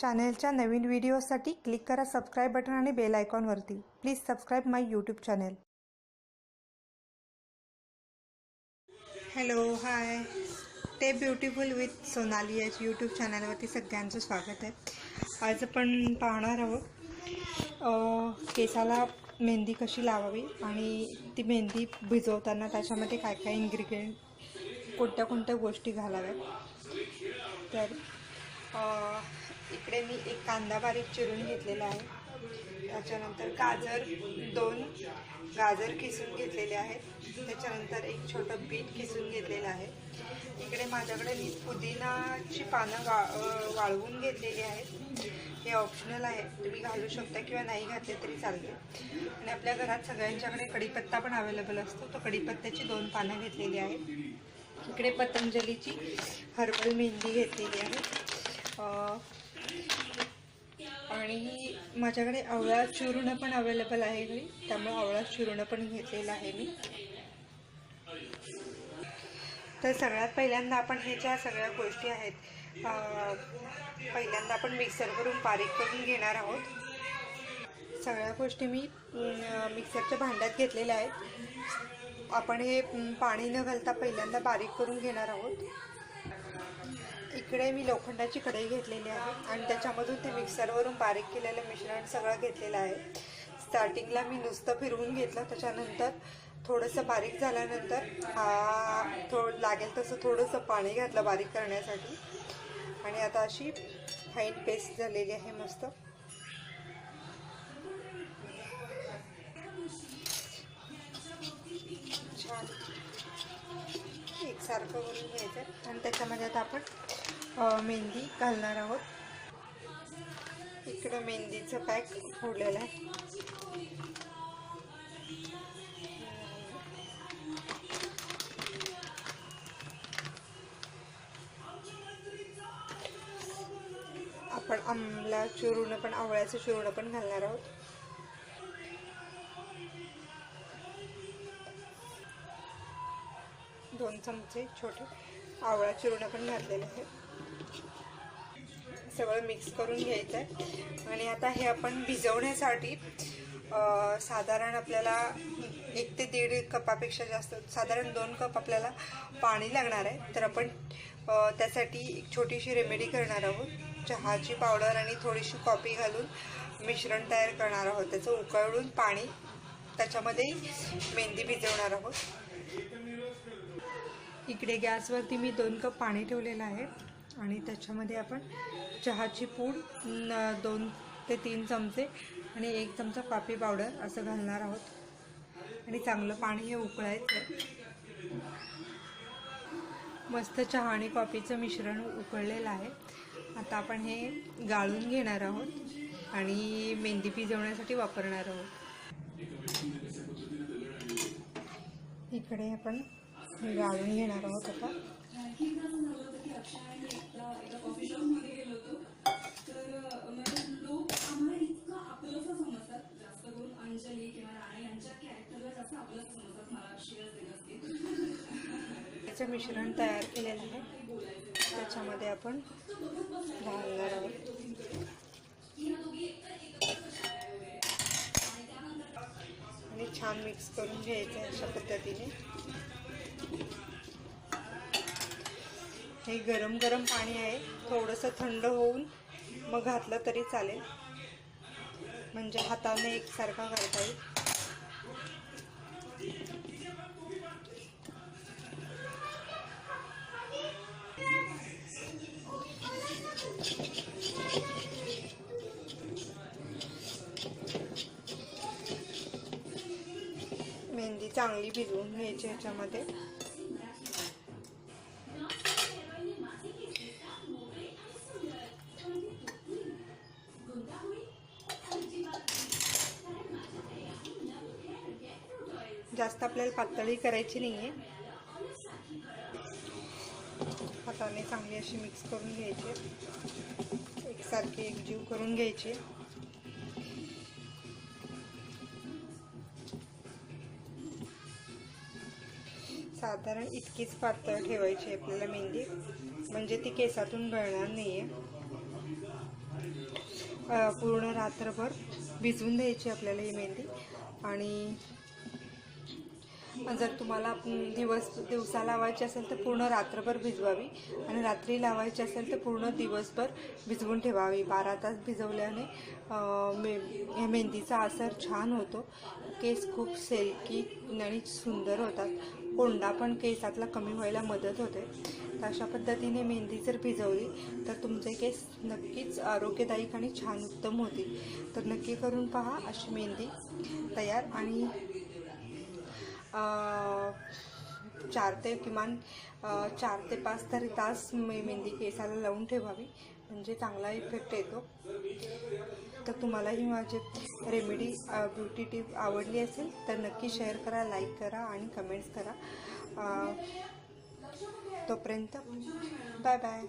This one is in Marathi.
चॅनेलच्या नवीन व्हिडिओसाठी क्लिक करा सबस्क्राईब बटन आणि bell आयकॉनवरती. Please subscribe my YouTube channel. Hello hi. ते ब्युटिफुल विथ सोनाली याच यूट्यूब चॅनलवरती सगळ्यांचं स्वागत आहे. आज आपण पाहणार आहोत केसाला मेहंदी कशी लावावी आणि ती मेहंदी भिजवताना त्याच्यामध्ये काय काय इन्ग्रेडियंट कोणत्या कोणत्या गोष्टी घालाव्यात. तर इकडे मी एक कांदा बारीक चिरून घेतलेला आहे. त्याच्यानंतर गाजर दोन गाजर किसून घेतलेले आहेत. त्याच्यानंतर एक छोटं बीट किसून घेतलेलं आहे. इकडे माझ्याकडे मी पुदिनाची पानं वा वाळवून घेतलेली आहेत. हे ऑप्शनल आहे. तुम्ही घालू शकता किंवा नाही घातले तरी चालते. आणि आपल्या घरात सगळ्यांच्याकडे कढीपत्ता पण अवेलेबल असतो. तो कढीपत्त्याची दोन पानं घेतलेली आहेत. इकडे पतंजलीची हर्बल मेहंदी घेतलेली आहे. आणि माझ्याकडे आवळा चूर्ण पण अवेलेबल आहे घरी. त्यामुळे आवळा चूर्ण पण घेतलेलं आहे मी. तर सगळ्यात पहिल्यांदा आपण हे ज्या सगळ्या गोष्टी आहेत पहिल्यांदा आपण मिक्सरवरून बारीक करून घेणार आहोत. सगळ्या गोष्टी मी मिक्सरच्या भांड्यात घेतलेल्या आहेत. आपण हे पाणी न घालता पहिल्यांदा बारीक करून घेणार आहोत. इकडे मी लोखंडाची कढई घेतलेली आहे आणि त्याच्यामधून ते मिक्सरवरून बारीक केलेलं मिश्रण सगळं घेतलेलं आहे. स्टार्टिंगला मी नुसतं फिरवून घेतलं. त्याच्यानंतर थोडंसं बारीक झाल्यानंतर हा थोडं लागेल तसं थोडंसं पाणी घातलं बारीक करण्यासाठी. आणि आता अशी फाईन पेस्ट झालेली आहे मस्त. छान. एकसारखं करून घ्यायचं. आणि त्याच्यामध्ये आता आपण मेहंदी घालणार आहोत. इकडं मेहंदीचं पॅक फोडलेलं आहे. आपण आंबला चुरून पण आवळ्याचं चुरून पण घालणार आहोत. दोन चमचे छोटे आवळा चूर्ण पण घातलेले आहेत. सगळं मिक्स करून घ्यायचं आहे आणि आता हे आपण भिजवण्यासाठी साधारण आपल्याला एक ते दीड कपापेक्षा जास्त साधारण दोन कप आपल्याला पाणी लागणार आहे. तर आपण त्यासाठी एक छोटीशी रेमेडी करणार आहोत. चहाची पावडर आणि थोडीशी कॉफी घालून मिश्रण तयार करणार आहोत. त्याचं उकळून पाणी त्याच्यामध्ये मेहंदी भिजवणार आहोत. इकडे गॅसवरती मी दोन कप पाणी ठेवलेलं आहे. आणि त्याच्यामध्ये आपण चहाची पूड न- दोन ते तीन चमचे आणि एक चमचा कॉफी पावडर असं घालणार आहोत. आणि चांगलं पाणी हे उकळायचं आहे. मस्त चहा आणि कॉफीचं मिश्रण उकळलेलं आहे. आता आपण हे गाळून घेणार आहोत आणि मेहंदी पिजवण्यासाठी वापरणार आहोत. इकडे आपण गाळून घेणार आहोत आता. त्याचं मिश्रण तयार केलेलं आहे. त्याच्यामध्ये आपण घालणार आहोत. आणि छान मिक्स करून घ्यायचं अशा पद्धतीने. हे गरम गरम पाणी आहे. थोडंसं थंड होऊन मग घातलं तरी चालेल. म्हणजे हाताने एकसारखा घालता येईल. मेहंदी चांगली भिजवून घ्यायची ह्याच्यामध्ये. जास्त आपल्याला पातळी करायची नाही आहे हाताने चांगली अशी मिक्स करून घ्यायची. एकसारखी एकजीव करून घ्यायची. साधारण इतकीच पातळ ठेवायची आपल्याला मेहंदी. म्हणजे ती केसातून गळणार नाही आहे पूर्ण रात्रभर भिजवून द्यायची आपल्याला ही मेहंदी. आणि जर तुम्हाला दिवस दिवसा लावायची असेल तर पूर्ण रात्रभर भिजवावी आणि रात्री लावायची असेल तर पूर्ण दिवसभर भिजवून ठेवावी. बारा तास भिजवल्याने मे मेहंदीचा असर छान होतो. केस खूप सिल्की आणि सुंदर होतात. कोंडा पण केसातला कमी व्हायला मदत होते. तर अशा पद्धतीने मेहंदी जर भिजवली तर तुमचे केस नक्कीच आरोग्यदायक आणि छान उत्तम होतील. तर नक्की करून पहा अशी मेहंदी तयार आणि चार ते किमान चार ते पाच तरी तास मे मेहंदी केसाला लावून ठेवावी. म्हणजे चांगला इफेक्ट येतो. तर तुम्हालाही माझे रेमेडी ब्युटी टिप आवडली असेल तर नक्की शेअर करा लाईक करा आणि कमेंट्स करा. तोपर्यंत बाय बाय